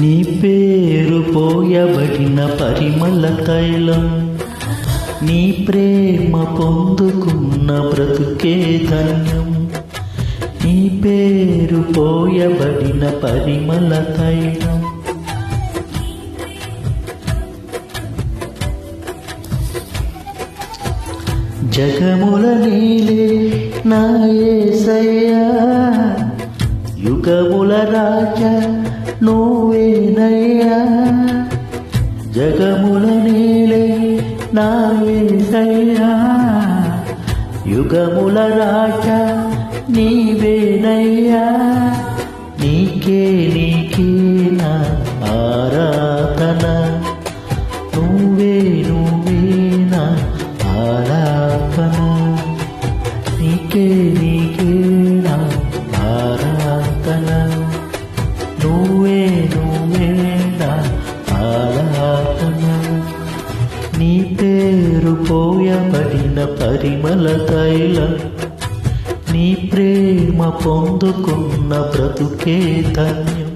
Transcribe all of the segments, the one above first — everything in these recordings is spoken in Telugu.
నీ పేరు పోయబడిన పరిమళ తైలం. నీ ప్రేమ పొందుకున్న బ్రతుకే ధన్యం. నీ పేరు పోయబడిన పరిమళ తైలం. జగముల నీలే నా యేసయ్యా యుగముల రాజా నువ్వేనయ్యా. జగముల నీలే నా యేసయ్యా యుగముల రాజా నీవేనయ్యా. నీకే తైలం నీ ప్రేమ పొందుకున్న బ్రతుకే ధన్యం.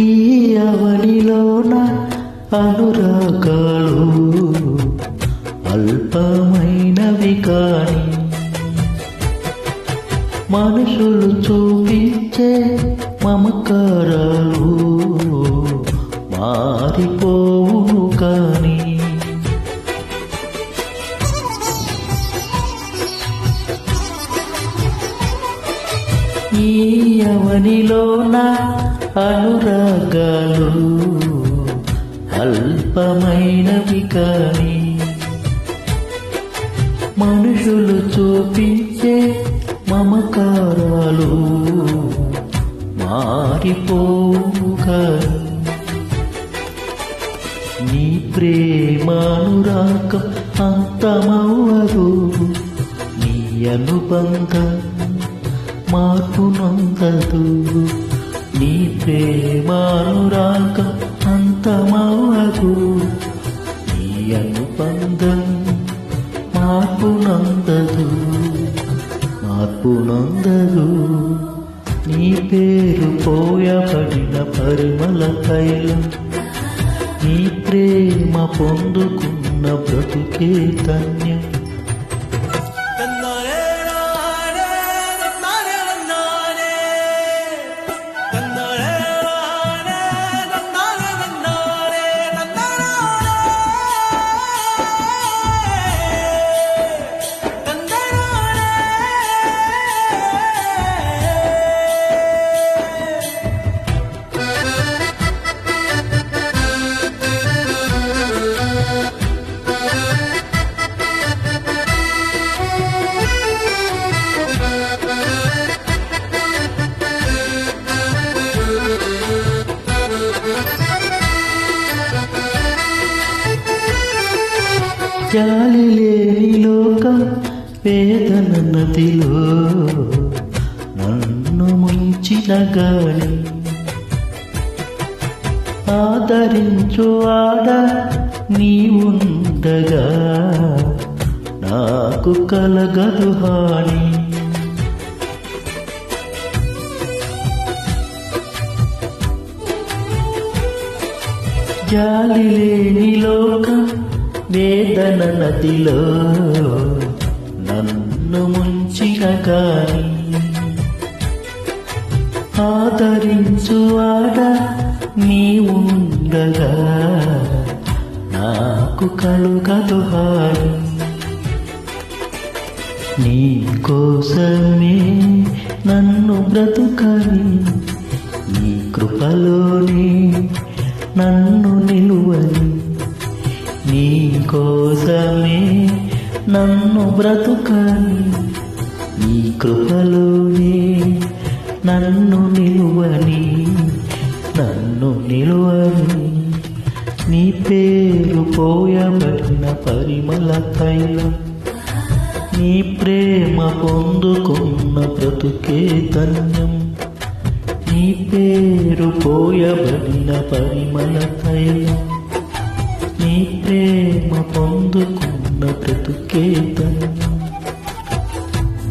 ఈ అవనిలోన అనురాగాలు అల్పమైనవి కాని మనుషులు చూపించే మమకారాలు మారిపోవు కానీ ఈ అవనిలోన అనురాగాలు అల్పమైనవి కానీ మనుషులు చూపించే మమకారాలు మారిపోవు నీ ప్రేమానురాగం అంతమవ్వదు. నీ అనుబంధం మార్పునొందదు నీ ప్రేమానురాగం అంతమవ్వదు. నీ అనుబంధం మార్పు నందదు. మార్పు నందదు. నీ పేరు పోయబడిన పరిమళ తైలం. నీ ప్రేమ పొందుకున్న బ్రతుకే ధన్యం. వేదన నదిలో నన్ను ముంచిన గాలి. ఆదరించు ఆడ నీవుండగా నాకు కలగదు హాని. జాలి లేని లోక వేదన నదిలో నన్ను ముంచిన గాని ఆదరించు ఆడ నీవుండగా నాకు కలుగదు హాని. నీ కోసమే నన్ను బ్రతుకని నీ కృపలోనే నన్ను నిలువని నీ కోసమే నన్ను బ్రతుకని నీ కృపలోనే నన్ను నిలువని నన్ను నిలువని నీ పేరు పోయబడిన పరిమళ తైలం. నీ ప్రేమ పొందుకున్న బ్రతుకే ధన్యం. నీ పేరు పోయబడిన పరిమళ తైలం. నీ ప్రేమ పొందుకున్న బ్రతుకే ధన్యం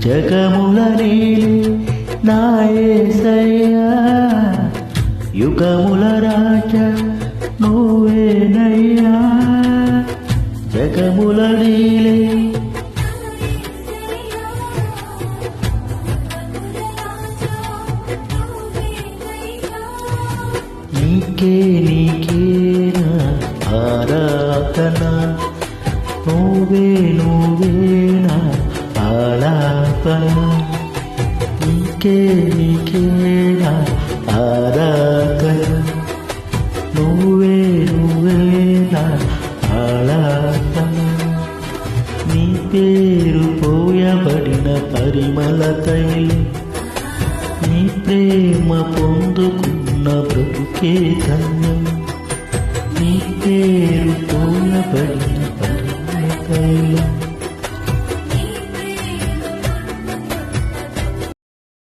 జగముల నీలే నాయసయ్యా యుగముల రాజ నువ్వేనయ్యా జగముల నీలే నీకే నీకే నా ఆరాధన? నువ్వే నువ్వే ఆలాపన నీకే నీకే నా ఆరాధన. నువ్వే నువ్వే ఆలాపన నీ పేరు పోయబడిన పరిమళ తైలం. నీ ప్రేమ పొందుకున్న బ్రతుకే ధన్యం. నీ పేరు పోయబడిన పరిమళ తైలం